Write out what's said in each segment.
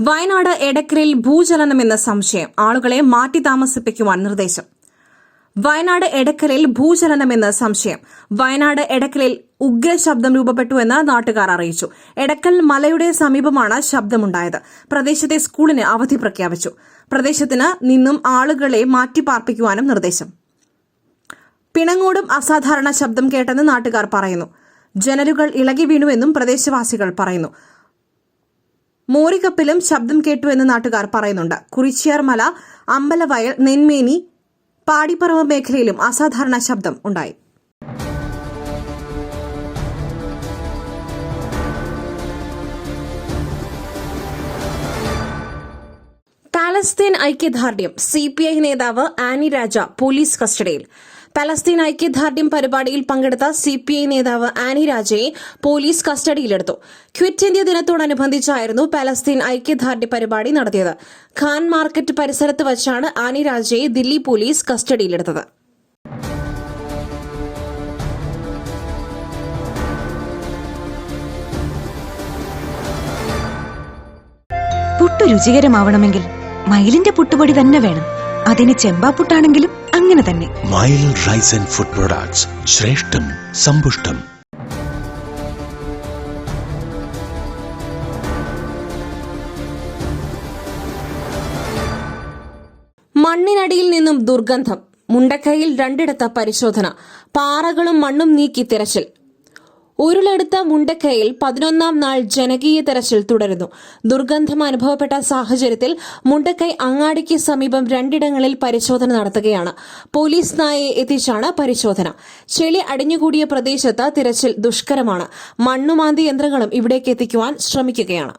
Wayanad എടക്കരയിൽ ഭൂചലനമെന്ന സംശയം ആളുകളെ മാറ്റി താമസിപ്പിക്കുവാൻ നിർദ്ദേശം. വയനാട് എടക്കരയിൽ ഭൂചലനമെന്ന സംശയം വയനാട് എടക്കരയിൽ ഉഗ്രശബ്ദം രൂപപ്പെട്ടുവെന്ന് നാട്ടുകാർ അറിയിച്ചു. എടക്കൽ മലയുടെ സമീപമാണ് ശബ്ദമുണ്ടായത്. പ്രദേശത്തെ സ്കൂളിന് അവധി പ്രഖ്യാപിച്ചു. പ്രദേശത്തിന് നിന്നും ആളുകളെ മാറ്റി പാർപ്പിക്കുവാനും നിർദ്ദേശം. പിണങ്ങോടും അസാധാരണ ശബ്ദം കേട്ടെന്ന് നാട്ടുകാർ പറയുന്നു. ജനലുകൾ ഇളകി വീണുവെന്നും പ്രദേശവാസികൾ പറയുന്നു. മോറികപ്പിലും ശബ്ദം കേട്ടു എന്ന് നാട്ടുകാർ പറയുന്നുണ്ട്. കുറിച്ചിയാർമല അമ്പലവയൽ നെന്മേനി പാടിപ്പറവ് മേഖലയിലും അസാധാരണ ശബ്ദം ഉണ്ടായി. പാലസ്തീൻ ഐക്യദാർഢ്യം. സി പി ഐ നേതാവ് ആനി രാജ പോലീസ് കസ്റ്റഡിയിൽ. പലസ്തീൻ ഐക്യദാർഢ്യം പരിപാടിയിൽ പങ്കെടുത്ത സി പി ഐ നേതാവ് ആനി രാജയെ പോലീസ് കസ്റ്റഡിയിലെടുത്തു. ക്വിറ്റ് ഇന്ത്യ ദിനത്തോടനുബന്ധിച്ചായിരുന്നു പലസ്തീൻ ഐക്യദാർഢ്യ പരിപാടി നടത്തിയത്. ഖാൻ മാർക്കറ്റ് പരിസരത്ത് വച്ചാണ് ആനി രാജയെ ദില്ലി പോലീസ് കസ്റ്റഡിയിലെടുത്തത്. പുട്ട് രുചികരമാവണമെങ്കിൽ മയിലിന്റെ പുട്ടുപൊടി തന്നെ വേണം. അതിന് ചെമ്പാപ്പുട്ടാണെങ്കിലും അങ്ങനെ തന്നെ. Mile rice and food products ശ്രേഷ്ഠം സമ്പുഷ്ടം. മണ്ണിനടിയിൽ നിന്നും ദുർഗന്ധം മുണ്ടക്കൈയിൽ രണ്ടിടത്ത പരിശോധന പാറകളും മണ്ണും നീക്കി തിരച്ചിൽ. ഉരുളെടുത്ത മുണ്ടക്കയിൽ പതിനൊന്നാം നാൾ ജനകീയ തെരച്ചിൽ തുടരുന്നു. ദുർഗന്ധം അനുഭവപ്പെട്ട സാഹചര്യത്തിൽ മുണ്ടക്കൈ അങ്ങാടിക്ക് സമീപം രണ്ടിടങ്ങളിൽ പരിശോധന നടത്തുകയാണ്. പോലീസ് നായയെ എത്തിച്ചാണ് പരിശോധന. ചെളി അടിഞ്ഞുകൂടിയ പ്രദേശത്ത് തിരച്ചിൽ ദുഷ്കരമാണ്. മണ്ണുമാന്തി യന്ത്രങ്ങളും ഇവിടേക്ക് എത്തിക്കുവാൻ ശ്രമിക്കുകയാണ്.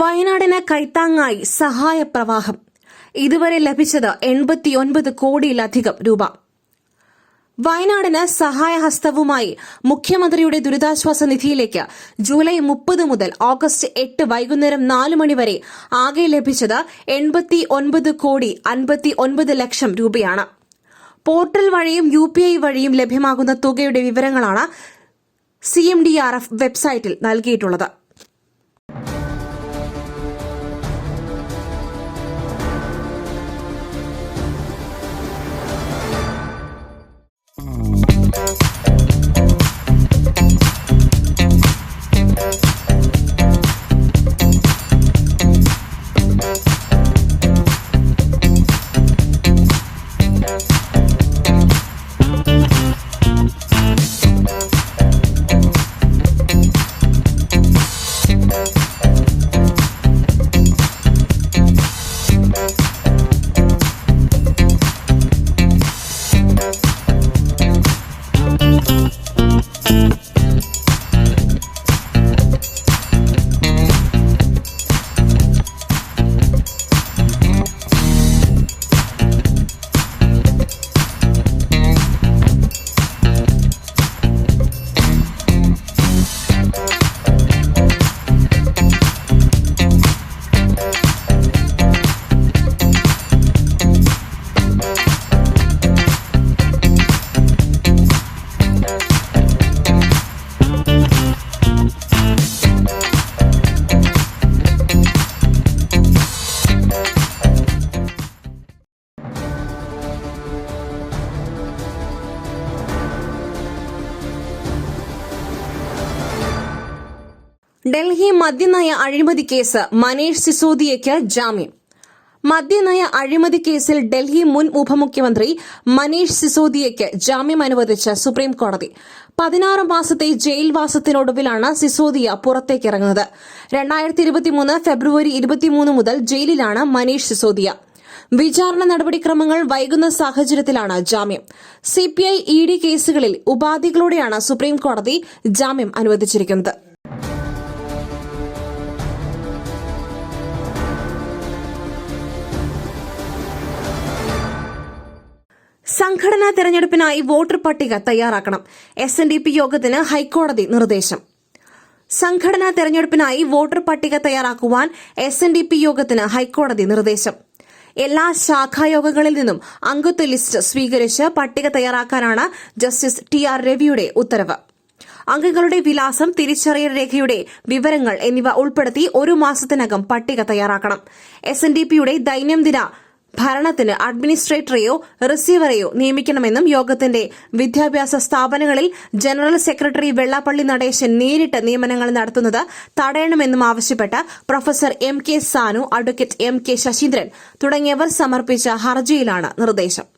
വയനാടിന് കൈത്താങ്ങായി സഹായ പ്രവാഹം ഇതുവരെ ലഭിച്ചത് എൺപത്തിയൊൻപത് കോടിയിലധികം രൂപ. വയനാടിന് സഹായഹസ്തവുമായി മുഖ്യമന്ത്രിയുടെ ദുരിതാശ്വാസ നിധിയിലേക്ക് ജൂലൈ മുപ്പത് മുതൽ ഓഗസ്റ്റ് എട്ട് വൈകുന്നേരം നാല് മണിവരെ ആകെ ലഭിച്ചത് എൺപത്തി ഒൻപത് കോടി അൻപത്തി ഒൻപത് ലക്ഷം രൂപയാണ്. പോർട്ടൽ വഴിയും യു പി ഐ വഴിയും ലഭ്യമാകുന്ന തുകയുടെ വിവരങ്ങളാണ് C M D R F വെബ്സൈറ്റിൽ നൽകിയിട്ടുള്ളത്. ഡൽഹി മദ്യനയ അഴിമതി കേസ് മനീഷ് സിസോദിയയ്ക്ക് ജാമ്യം. മദ്യനയ അഴിമതി കേസിൽ ഡൽഹി മുൻ ഉപമുഖ്യമന്ത്രി മനീഷ് സിസോദിയയ്ക്ക് ജാമ്യം അനുവദിച്ച സുപ്രീം കോടതി. പതിനാറ് മാസത്തെ ജയിൽവാസത്തിനൊടുവിലാണ് സിസോദിയ പുറത്തേക്കിറങ്ങുന്നത്. രണ്ടായിരത്തി ഇരുപത്തിമൂന്ന് ഫെബ്രുവരി ഇരുപത്തിമൂന്ന് മുതൽ ജയിലിലാണ് മനീഷ് സിസോദിയ. വിചാരണ നടപടിക്രമങ്ങൾ വൈകുന്ന സാഹചര്യത്തിലാണ് ജാമ്യം. സിപിഐ ഇ ഡി കേസുകളിൽ ഉപാധികളോടെയാണ് സുപ്രീം കോടതി ജാമ്യം അനുവദിച്ചിരിക്കുന്നത്. സംഘടനാ തെരഞ്ഞെടുപ്പിനായി വോട്ടർ പട്ടിക തയ്യാറാക്കണം. എസ് എൻ ഡി പി യോഗത്തിന് ഹൈക്കോടതി നിർദ്ദേശം. സംഘടനാ തെരഞ്ഞെടുപ്പിനായി വോട്ടർ പട്ടിക തയ്യാറാക്കുവാൻ എസ് എൻ ഡി പി യോഗത്തിന് ഹൈക്കോടതി നിർദ്ദേശം. എല്ലാ ശാഖായോഗങ്ങളിൽ നിന്നും അംഗത്വ ലിസ്റ്റ് സ്വീകരിച്ച് പട്ടിക തയ്യാറാക്കാനാണ് ജസ്റ്റിസ് ടി ആർ രവിയുടെ ഉത്തരവ്. അംഗങ്ങളുടെ വിലാസം തിരിച്ചറിയൽ രേഖയുടെ വിവരങ്ങൾ എന്നിവ ഉൾപ്പെടുത്തി ഒരു മാസത്തിനകം പട്ടിക തയ്യാറാക്കണം. എസ് എൻ ഡി പിയുടെ ദൈനംദിന ഭരണത്തിന് അഡ്മിനിസ്ട്രേറ്ററെയോ റിസീവറെയോ നിയമിക്കണമെന്നും യോഗത്തിന്റെ വിദ്യാഭ്യാസ സ്ഥാപനങ്ങളിൽ ജനറൽ സെക്രട്ടറി വെള്ളാപ്പള്ളി നടേശൻ നേരിട്ട് നിയമനങ്ങൾ നടത്തുന്നത് തടയണമെന്നും ആവശ്യപ്പെട്ട് professor M K Sanu advocate M K Sasheendran തുടങ്ങിയവർ സമർപ്പിച്ച ഹർജിയിലാണ് നിർദ്ദേശം.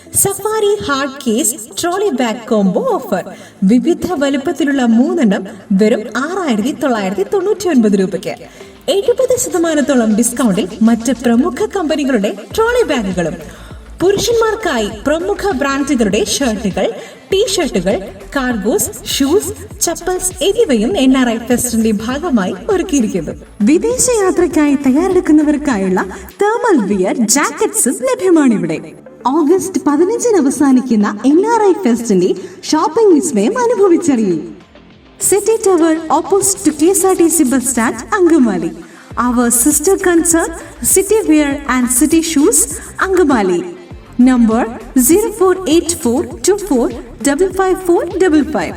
Safari hard case trolley bag combo offer. വിവിധ വലുപ്പത്തിലുള്ള മൂന്നെണ്ണം വെറും ആറായിരത്തി തൊള്ളായിരത്തി തൊണ്ണൂറ്റി ഒൻപത് രൂപയ്ക്ക്. എഴുപത് ശതമാനത്തോളം ഡിസ്കൗണ്ടിൽ മറ്റ് പ്രമുഖ കമ്പനികളുടെ ട്രോളി ബാഗുകളും. പുരുഷന്മാർക്കായി പ്രമുഖ ബ്രാൻഡുകളുടെ ഷർട്ടുകൾ ടീഷർട്ടുകൾ കാർഗോസ് ഷൂസ് ചപ്പൽസ് എന്നിവയും എൻ ആർ ഐ ഫെസ്റ്റിന്റെ ഭാഗമായി ഒരുക്കിയിരിക്കുന്നു. വിദേശ യാത്രയ്ക്കായി തയ്യാറെടുക്കുന്നവർക്കായുള്ള തേർമൽ വിയർ ജാക്കറ്റ്സും ലഭ്യമാണ് ഇവിടെ. ഓഗസ്റ്റ് പതിനഞ്ചിന് അവസാനിക്കുന്ന എൻ ആർ ഐ ഫെസ്റ്റിന്റെ ഷോപ്പിംഗ് വിസ്മയം അനുഭവിച്ചറിയൂ. City tower opposite to K S R T C bus stand Angamaly our sister concern city wear and city shoes Angamaly number zero four eight four two four double five four double five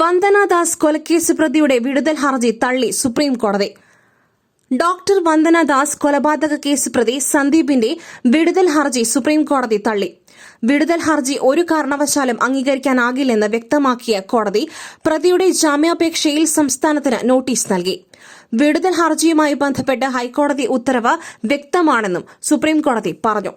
Vandana Das കൊലക്കേസ് പ്രതിയുടെ വിടുതൽ ഹർജി തള്ളി supreme കോടതി doctor Vandana Das കൊലപാതക case പ്രതി സന്ദീപിന്റെ വിടുതൽ ഹർജി സുപ്രീം കോടതി തള്ളി. വിടുതൽ ഹർജി ഒരു കാരണവശാലും അംഗീകരിക്കാനാകില്ലെന്ന് വ്യക്തമാക്കിയ കോടതി പ്രതിയുടെ ജാമ്യാപേക്ഷയിൽ സംസ്ഥാനത്തിന് നോട്ടീസ് നൽകി. വിടുതൽ ഹർജിയുമായി ബന്ധപ്പെട്ട് ഹൈക്കോടതി ഉത്തരവ് വ്യക്തമാണെന്നും സുപ്രീം കോടതി പറഞ്ഞു.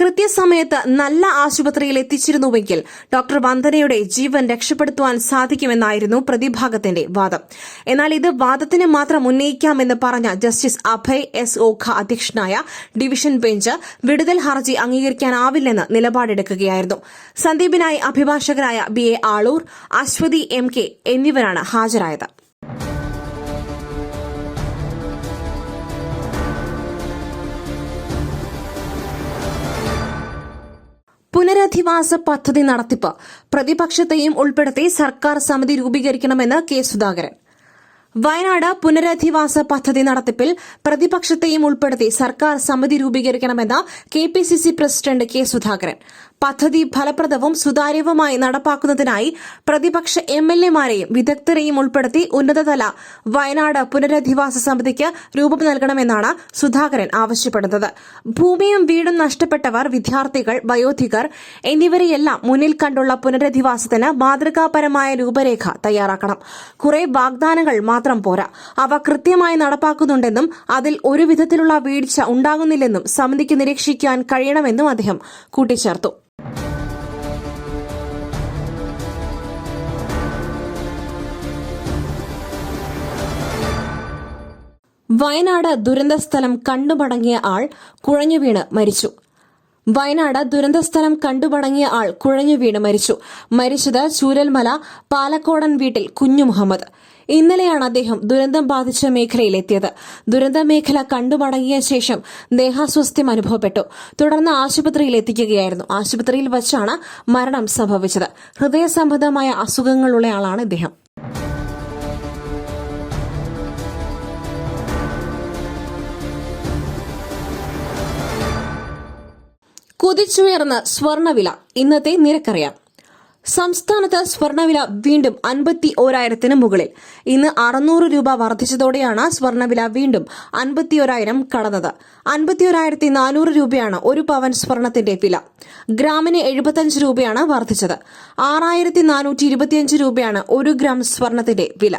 കൃത്യസമയത്ത് നല്ല ആശുപത്രിയിൽ എത്തിച്ചിരുന്നുവെങ്കിൽ ഡോക്ടർ വന്ദനയുടെ ജീവൻ രക്ഷപ്പെടുത്തുവാൻ സാധിക്കുമെന്നായിരുന്നു പ്രതിഭാഗത്തിന്റെ വാദം. എന്നാൽ ഇത് വാദത്തിന് മാത്രം ഉന്നയിക്കാമെന്ന് പറഞ്ഞ ജസ്റ്റിസ് അഭയ് എസ് ഓഖ അധ്യക്ഷനായ ഡിവിഷൻ ബെഞ്ച് വിടുതൽ ഹർജി അംഗീകരിക്കാനാവില്ലെന്ന് നിലപാടെടുക്കുകയായിരുന്നു. സന്ദീപിനായി അഭിഭാഷകരായ B A Aloor Aswathi M K എന്നിവരാണ് ഹാജരായത്. പുനരധിവാസ പദ്ധതി നടത്തിപ്പ്. പ്രതിപക്ഷത്തെയും ഉൾപ്പെടുത്തി സർക്കാർ സമിതി രൂപീകരിക്കണമെന്ന് കെ സുധാകരൻ. വയനാട് പുനരധിവാസ പദ്ധതി നടത്തിപ്പിൽ പ്രതിപക്ഷത്തെയും ഉൾപ്പെടുത്തി സർക്കാർ സമിതി രൂപീകരിക്കണമെന്ന് K P C C president K Sudhakaran. പദ്ധതി ഫലപ്രദവും സുതാര്യവുമായി നടപ്പാക്കുന്നതിനായി പ്രതിപക്ഷ എം എൽ എമാരെയും വിദഗ്ധരെയും ഉൾപ്പെടുത്തി ഉന്നതതല വയനാട് പുനരധിവാസ സമിതിക്ക് രൂപം നൽകണമെന്നാണ് സുധാകരൻ ആവശ്യപ്പെടുന്നത്. ഭൂമിയും വീടും നഷ്ടപ്പെട്ടവർ വിദ്യാർത്ഥികൾ വയോധികർ എന്നിവരെയെല്ലാം മുന്നിൽ കണ്ടുള്ള പുനരധിവാസത്തിന് മാതൃകാപരമായ രൂപരേഖ തയ്യാറാക്കണം. കുറെ വാഗ്ദാനങ്ങൾ മാത്രം പോരാ. അവ കൃത്യമായി നടപ്പാക്കുന്നുണ്ടെന്നും അതിൽ ഒരു വിധത്തിലുള്ള വീഴ്ച ഉണ്ടാകുന്നില്ലെന്നും സമിതിക്ക് നിരീക്ഷിക്കാൻ കഴിയണമെന്നും അദ്ദേഹം കൂട്ടിച്ചേർത്തു. വയനാട് ദുരന്തസ്ഥലം കണ്ടുമടങ്ങിയ ആൾ കുഴഞ്ഞു വീണ് മരിച്ചു. വയനാട് ദുരന്തസ്ഥലം കണ്ടുമടങ്ങിയ ആൾ കുഴഞ്ഞു വീണ് മരിച്ചു. മരിച്ചത് ചൂരൽമല പാലക്കോടൻ വീട്ടിൽ കുഞ്ഞു മുഹമ്മദ്. ഇന്നലെയാണ് അദ്ദേഹം ദുരന്തം ബാധിച്ച മേഖലയിലെത്തിയത്. ദുരന്ത മേഖല കണ്ടുമടങ്ങിയ ശേഷം ദേഹാസ്വസ്ഥ്യം അനുഭവപ്പെട്ടു. തുടർന്ന് ആശുപത്രിയിൽ എത്തിക്കുകയായിരുന്നു. ആശുപത്രിയിൽ വച്ചാണ് മരണം സംഭവിച്ചത്. ഹൃദയ സംബന്ധമായ അസുഖങ്ങളുള്ളയാളാണ് ഇദ്ദേഹം. കുതിച്ചുയർന്ന സ്വർണവില ഇന്നത്തെ നിരക്കറിയാം. സംസ്ഥാനത്ത് സ്വർണവില വീണ്ടും അൻപത്തി ഓരായിരത്തിന് മുകളിൽ. ഇന്ന് അറുന്നൂറ് രൂപ വർദ്ധിച്ചതോടെയാണ് സ്വർണവില വീണ്ടും അൻപത്തിയൊരായിരം കടന്നത്. അൻപത്തിയൊരായിരത്തി നാനൂറ് രൂപയാണ് ഒരു പവൻ സ്വർണത്തിന്റെ വില. ഗ്രാമിന് എഴുപത്തഞ്ച് രൂപയാണ് വർദ്ധിച്ചത്. ആറായിരത്തി നാനൂറ്റി ഇരുപത്തിയഞ്ച് രൂപയാണ് ഒരു ഗ്രാം സ്വർണത്തിന്റെ വില.